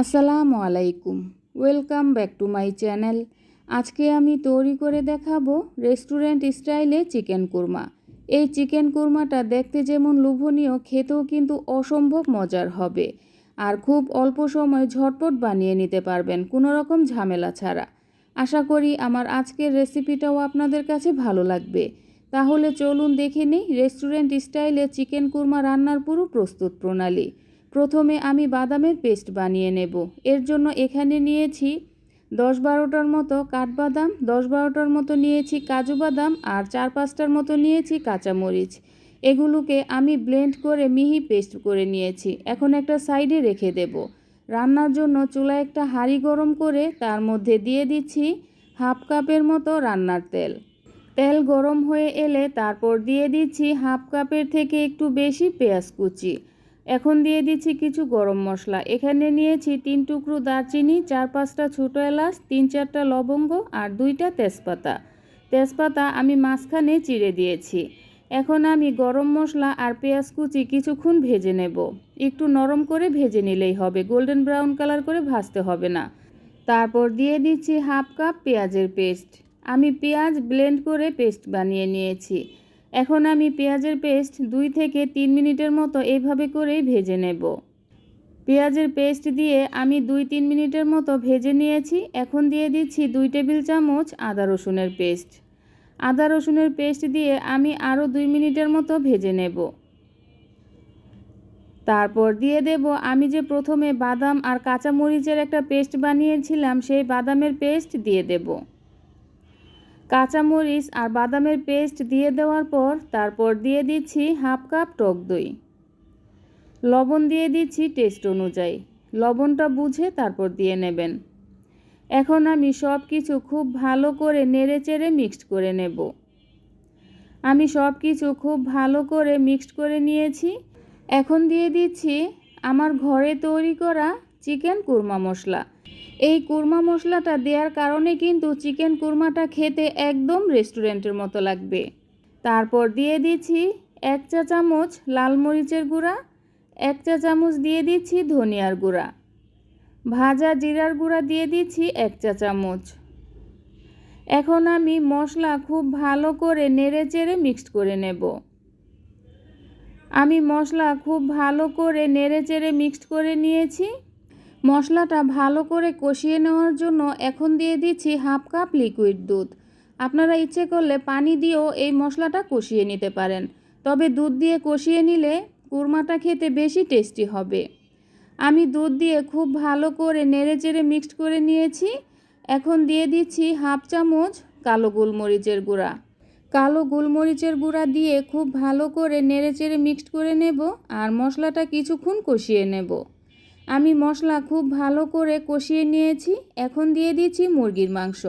আসসালামু আলাইকুম। Welcome back to my channel আজকে আমি তৈরি করে দেখাবো রেস্টুরেন্ট স্টাইলে চিকেন কুরমা এই চিকেন কুরমাটা দেখতে যেমন লোভনীয়, খেতেও কিন্তু অসম্ভব মজার হবে। আর খুব অল্প সময় ঝটপট বানিয়ে নিতে পারবেন, কোনো রকম ঝামেলা ছাড়া। আশা করি আমার আজকের রেসিপিটাও আপনাদের কাছে ভালো লাগবে। তাহলে চলুন দেখে নিই রেস্টুরেন্ট স্টাইলে চিকেন কুরমা রান্নার পুরো প্রস্তুত প্রণালী। প্রথমে আমি বাদামের পেস্ট বানিয়ে নেব। এর জন্য এখানে নিয়েছি দশ বারোটার মতো কাঠবাদাম, দশ বারোটার মতো নিয়েছি কাজু বাদাম আর চার পাঁচটার মতো নিয়েছি কাঁচামরিচ। এগুলোকে আমি ব্লেন্ড করে মিহি পেস্ট করে নিয়েছি। এখন একটা সাইডে রেখে দেব। রান্নার জন্য চুলা একটা হাঁড়ি গরম করে তার মধ্যে দিয়ে দিচ্ছি হাফ কাপের মতো রান্নার তেল। তেল গরম হয়ে এলে তারপর দিয়ে দিচ্ছি হাফ কাপের থেকে একটু বেশি পেঁয়াজ কুচি। এখন দিয়ে দিচ্ছি কিছু গরম মশলা। এখানে নিয়েছি তিন টুকরো দারচিনি, চার পাঁচটা ছোটো এলাচ, তিন চারটা লবঙ্গ আর দুইটা তেজপাতা। তেজপাতা আমি মাঝখানে চিড়ে দিয়েছি। এখন আমি গরম মশলা আর পেঁয়াজ কুচি কিছুক্ষণ ভেজে নেব। একটু নরম করে ভেজে নিলেই হবে, গোল্ডেন ব্রাউন কালার করে ভাজতে হবে না। তারপর দিয়ে দিচ্ছি হাফ কাপ পেঁয়াজের পেস্ট। আমি পেঁয়াজ ব্লেন্ড করে পেস্ট বানিয়ে নিয়েছি। এখন আমি পেঁয়াজের পেস্ট দুই থেকে তিন মিনিটের মতো এইভাবে করেই ভেজে নেব। পেঁয়াজের পেস্ট দিয়ে আমি দুই তিন মিনিটের মতো ভেজে নিয়েছি। এখন দিয়ে দিচ্ছি দুই টেবিল চামচ আদা রসুনের পেস্ট। আদা রসুনের পেস্ট দিয়ে আমি আরও দুই মিনিটের মতো ভেজে নেব। তারপর দিয়ে দেব, আমি যে প্রথমে বাদাম আর কাঁচামরিচের একটা পেস্ট বানিয়েছিলাম, সেই বাদামের পেস্ট দিয়ে দেবো। কাঁচামরিচ আর বাদামের পেস্ট দিয়ে দেওয়ার পর তারপর দিয়ে দিচ্ছি হাফ কাপ টক দই। লবণ দিয়ে দিচ্ছি টেস্ট অনুযায়ী। লবণটা বুঝে তারপর দিয়ে নেবেন। এখন আমি সব কিছু খুব ভালো করে নেড়ে চেড়ে মিক্সড করে নেব। আমি সব কিছু খুব ভালো করে মিক্সড করে নিয়েছি। এখন দিয়ে দিচ্ছি আমার ঘরে তৈরি করা চিকেন কুরমা মশলা। এই কুরমা মশলাটা দেওয়ার কারণে কিন্তু চিকেন কুরমাটা খেতে একদম রেস্টুরেন্টের মতো লাগবে। তারপর দিয়ে দিচ্ছি এক চা চামচ লাল মরিচের গুঁড়া, এক চা চামচ দিয়ে দিচ্ছি ধনিয়ার গুঁড়া। ভাজা জিরার গুঁড়া দিয়ে দিচ্ছি এক চা চামচ। এখন আমি মশলা খুব ভালো করে নেড়ে চেড়ে মিক্সড করে নেব। আমি মশলা খুব ভালো করে নেড়ে চেড়ে মিক্সড করে নিয়েছি। মশলাটা ভালো করে কষিয়ে নেওয়ার জন্য এখন দিয়ে দিচ্ছি হাফ কাপ লিকুইড দুধ। আপনারা ইচ্ছে করলে পানি দিয়েও এই মশলাটা কষিয়ে নিতে পারেন। তবে দুধ দিয়ে কষিয়ে নিলে কুরমাটা খেতে বেশি টেস্টি হবে। আমি দুধ দিয়ে খুব ভালো করে নেড়ে চেড়ে মিক্সড করে নিয়েছি। এখন দিয়ে দিচ্ছি হাফ চামচ কালো গোলমরিচের গুঁড়া। কালো গোলমরিচের গুঁড়া দিয়ে খুব ভালো করে নেড়ে চেড়ে মিক্সড করে নেব আর মশলাটা কিছুক্ষণ কষিয়ে নেব। আমি মশলা খুব ভালো করে কষিয়ে নিয়েছি, এখন দিয়ে দিচ্ছি মুরগির মাংস।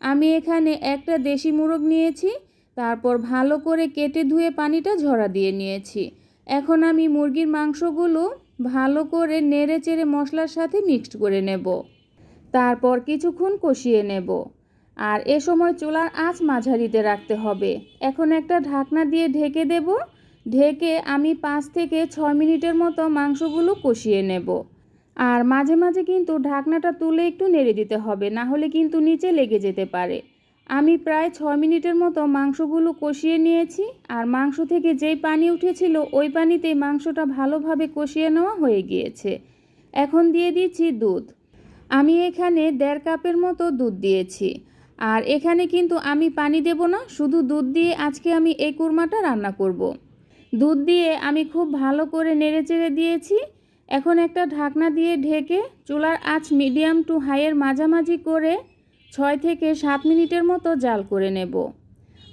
আমি এখানে একটা দেশি মুরগ নিয়েছি, তারপর ভালো করে কেটে ধুয়ে পানিটা ঝরা দিয়ে নিয়েছি। এখন আমি মুরগির মাংসগুলো ভালো করে নেড়ে চেড়ে মশলার সাথে মিক্সড করে নেব। তারপর কিছুক্ষণ কষিয়ে নেব। আর এ সময় চুলার আঁচ মাঝারিতে রাখতে হবে। এখন একটা ঢাকনা দিয়ে ঢেকে দেব। ঢেকে আমি পাঁচ থেকে ছয় মিনিটের মতো মাংসগুলো কষিয়ে নেব। আর মাঝে মাঝে কিন্তু ঢাকনাটা তুলে একটু নেড়ে দিতে হবে, না হলে কিন্তু নিচে লেগে যেতে পারে। আমি প্রায় ছয় মিনিটের মতো মাংসগুলো কষিয়ে নিয়েছি, আর মাংস থেকে যেই পানি উঠেছিল, ওই পানিতেই মাংসটা ভালোভাবে কষিয়ে নেওয়া হয়ে গিয়েছে। এখন দিয়ে দিচ্ছি দুধ। আমি এখানে দেড় কাপের মতো দুধ দিয়েছি, আর এখানে কিন্তু আমি পানি দেব না, শুধু দুধ দিয়ে আজকে আমি এই কুরমাটা রান্না করব। দুধ দিয়ে আমি খুব ভালো করে নেড়ে চেড়ে দিয়েছি এখন একটা ঢাকনা দিয়ে ঢেকে চুলার আঁচ মিডিয়াম টু হাইয়ের মাঝামাঝি করে ছয় থেকে সাত মিনিটের মতো জাল করে নেব।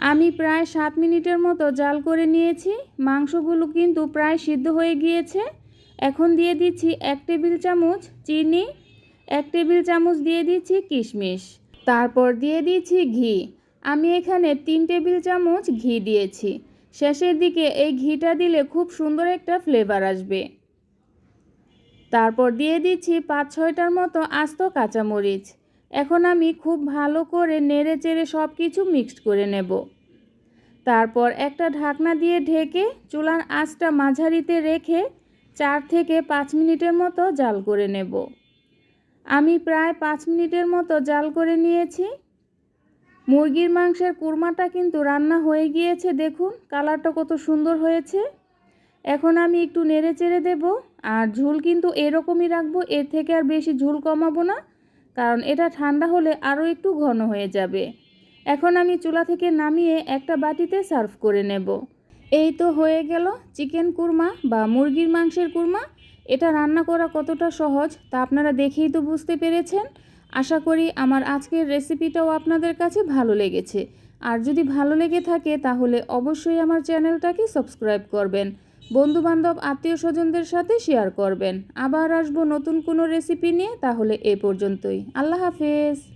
আমি প্রায় সাত মিনিটের মতো জাল করে নিয়েছি। মাংসগুলো কিন্তু প্রায় সিদ্ধ হয়ে গিয়েছে। এখন দিয়ে দিচ্ছি এক টেবিল চামচ চিনি, এক টেবিল চামচ দিয়ে দিচ্ছি কিশমিশ। তারপর দিয়ে দিচ্ছি ঘি। আমি এখানে তিন টেবিল চামচ ঘি দিয়েছি। শেষের দিকে এই ঘিটা দিলে খুব সুন্দর একটা ফ্লেভার আসবে। তারপর দিয়ে দিচ্ছি পাঁচ ছয়টার মতো আস্ত কাঁচামরিচ। এখন আমি খুব ভালো করে নেড়ে চেড়ে সব কিছু মিক্সড করে নেব। তারপর একটা ঢাকনা দিয়ে ঢেকে চুলার আঁচটা মাঝারিতে রেখে চার থেকে পাঁচ মিনিটের মতো জাল করে নেব। আমি প্রায় পাঁচ মিনিটের মতো জাল করে নিয়েছি। মুরগির মাংসের কুরমাটা কিন্তু রান্না হয়ে গিয়েছে, দেখুন, কালারটা কত সুন্দর হয়েছে। এখন আমি একটু নেড়ে চেড়ে দেবো। আর ঝুল কিন্তু এরকমই রাখব, এর থেকে আর বেশি ঝুল কমাবো না, কারণ এটা ঠান্ডা হলে আরও একটু ঘন হয়ে যাবে। এখন আমি চুলা থেকে নামিয়ে একটা বাটিতে সার্ভ করে নেব। এই তো হয়ে গেল চিকেন কুরমা বা মুরগির মাংসের কুরমা। এটা রান্না করা কতটা সহজ তা আপনারা দেখেই তো বুঝতে পেরেছেন। আশা করি আমার আজকের রেসিপিটাও আপনাদের কাছে ভালো লেগেছে। আর যদি ভালো লেগে থাকে, তাহলে অবশ্যই আমার চ্যানেলটাকে সাবস্ক্রাইব করবেন। বন্ধুবান্ধব, আত্মীয় স্বজনদের সাথে শেয়ার করবেন। আবার আসব নতুন কোনো রেসিপি নিয়ে, তাহলে এ পর্যন্তই। আল্লাহ হাফেজ।